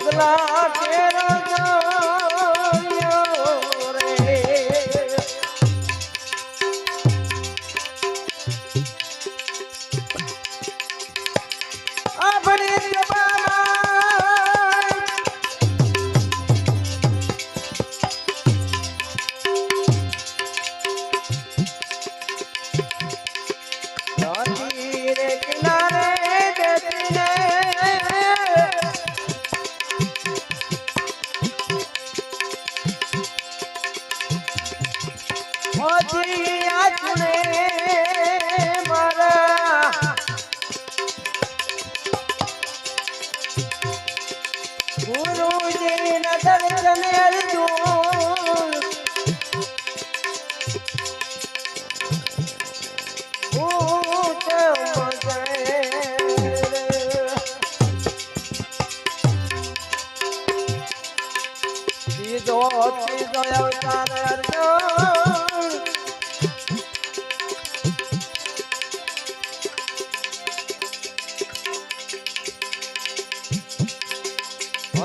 પગલા તેરા જાવ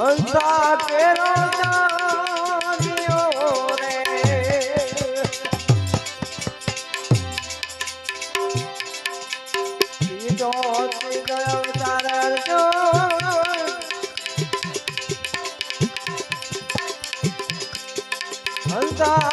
હંસા કેરો રે. જો. તારા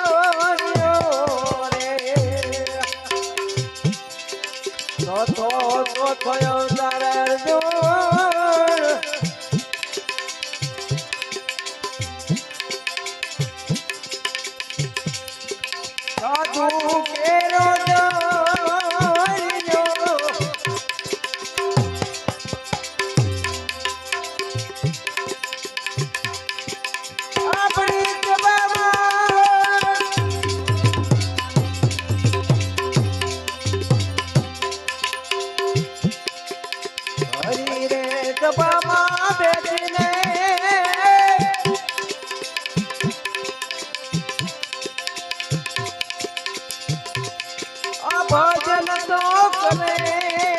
થયો તારા જો હરી રે સભામાં બેસીને ભજન તો કરે.